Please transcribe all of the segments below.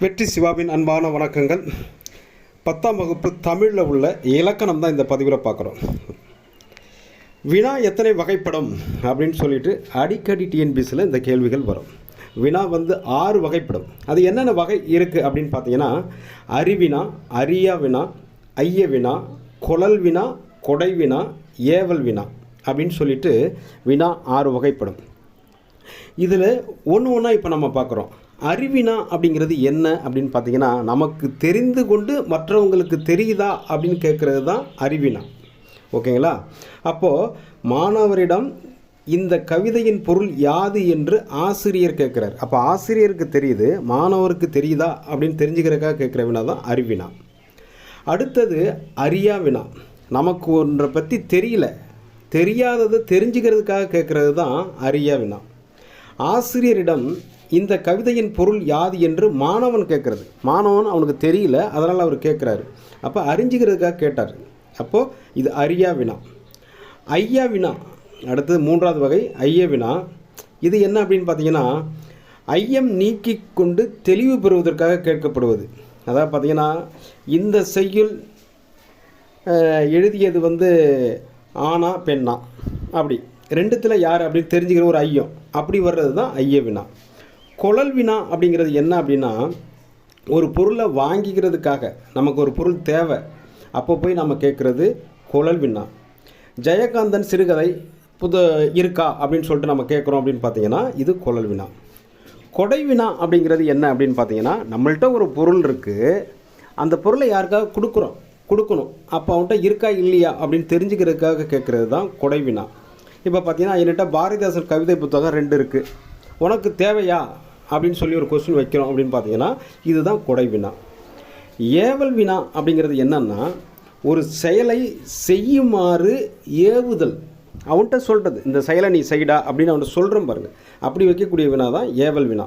வெற்றி சிவாவின் அன்பான வணக்கங்கள். பத்தாம் வகுப்பு தமிழில் உள்ள இலக்கணம் தான் இந்த பதிவில் பார்க்குறோம். வினா எத்தனை வகைப்படம் அப்படின்னு சொல்லிட்டு அடிக்கடி டிஎன்பிசியில் இந்த கேள்விகள் வரும். வினா வந்து ஆறு வகைப்படம். அது என்னென்ன வகை இருக்குது அப்படின்னு பார்த்தீங்கன்னா அறிவினா அரியா வினா ஐய வினா குழல் வினா கொடை வினா ஏவல் வினா அப்படின்னு சொல்லிட்டு வினா ஆறு வகைப்படும். இதில் ஒன்று ஒன்றா இப்போ நம்ம பார்க்குறோம் அறிவினா அப்படிங்கிறது என்ன அப்படின்னு பார்த்தீங்கன்னா நமக்கு தெரிந்து கொண்டு மற்றவங்களுக்கு தெரியுதா அப்படின்னு கேட்குறது தான் அறிவினா. ஓகேங்களா? அப்போது மாணவரிடம் இந்த கவிதையின் பொருள் யாது என்று ஆசிரியர் கேட்குறார் அப்போ ஆசிரியருக்கு தெரியுது மாணவருக்கு தெரியுதா அப்படின்னு தெரிஞ்சுக்கிறதுக்காக கேட்குற வினா தான் அறிவினா. அடுத்தது அறியா வினா. நமக்கு ஒன்றை பற்றி தெரியல. தெரியாததை தெரிஞ்சுக்கிறதுக்காக கேட்குறது தான் அறியா வினா. ஆசிரியரிடம் இந்த கவிதையின் பொருள் யாது என்று மாணவன் கேட்குறது. மாணவன் அவனுக்கு தெரியல அதனால் அவர் கேட்குறாரு. அப்போ அறிஞ்சிக்கிறதுக்காக கேட்டார். அப்போது இது அரியா வினா. ஐயா வினா. அடுத்தது மூன்றாவது வகை ஐய வினா. இது என்ன அப்படின்னு பார்த்தீங்கன்னா ஐயம் நீக்கி கொண்டு தெளிவு பெறுவதற்காக கேட்கப்படுவது. அதாவது பார்த்தீங்கன்னா இந்த செய்யுள் எழுதியது வந்து ஆணா பெண்ணா அப்படி. ரெண்டுத்தில் யார் அப்படின்னு தெரிஞ்சுக்கிற ஒரு ஐயம். அப்படி வர்றது தான் ஐய வினா. குழல் வினா அப்படிங்கிறது என்ன அப்படின்னா ஒரு பொருளை வாங்கிக்கிறதுக்காக நமக்கு ஒரு பொருள் தேவை. அப்போ போய் நம்ம கேட்குறது குழல் வினா. ஜெயகாந்தன் சிறுகதை புது இருக்கா அப்படின்னு சொல்லிட்டு நம்ம கேட்குறோம் அப்படின்னு பார்த்தீங்கன்னா இது குழல் வினா. கொடை வினா அப்படிங்கிறது என்ன அப்படின்னு பார்த்தீங்கன்னா நம்மள்ட்ட ஒரு பொருள் இருக்குது அந்த பொருளை யாருக்காக கொடுக்குறோம்? கொடுக்கணும். அப்போ அவன்கிட்ட இருக்கா இல்லையா அப்படின்னு தெரிஞ்சுக்கிறதுக்காக கேட்குறது தான் கொடை வினா. இப்போ பார்த்தீங்கன்னா என்கிட்ட பாரதிதாசன் கவிதை புத்தகம் ரெண்டு இருக்குது உனக்கு தேவையா? அப்படின்னு சொல்லி ஒரு கொஸ்டின் வைக்கிறோம் அப்படின்னு பார்த்தீங்கன்னா இதுதான் கொடை வினா. ஏவல் வினா அப்படிங்கிறது என்னென்னா ஒரு செயலை செய்யுமாறு ஏவுதல். அவன்கிட்ட சொல்கிறது இந்த செயலை நீ செய்டா அப்படின்னு அவன்கிட்ட சொல்கிறோம் பாருங்கள் அப்படி வைக்கக்கூடிய வினா தான் ஏவல் வினா.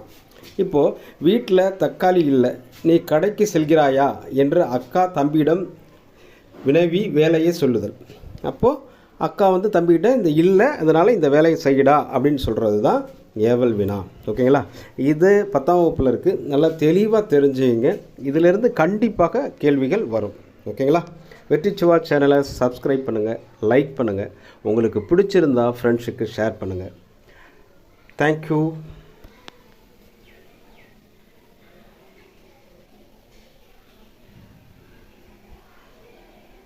இப்போது வீட்டில் தக்காளி இல்லை நீ கடைக்கு செல்கிறாயா? என்று அக்கா தம்பியிடம் வினவி வேலையை சொல்லுதல். அப்போது அக்கா வந்து தம்பிக்கிட்ட இந்த இல்லை அதனால் இந்த வேலையை செய்யடா அப்படின்னு சொல்கிறது தான் ஏவல் வினா. ஓகேங்களா? இது பத்தாம் வகுப்பில் இருக்குது நல்லா தெளிவாக தெரிஞ்சுங்க. இதிலிருந்து கண்டிப்பாக கேள்விகள் வரும். ஓகேங்களா? வெற்றி சுவா சேனலை சப்ஸ்கிரைப் பண்ணுங்கள் லைக் பண்ணுங்கள் உங்களுக்கு பிடிச்சிருந்தா ஃப்ரெண்ட்ஸுக்கு ஷேர் பண்ணுங்கள் தேங்க்யூ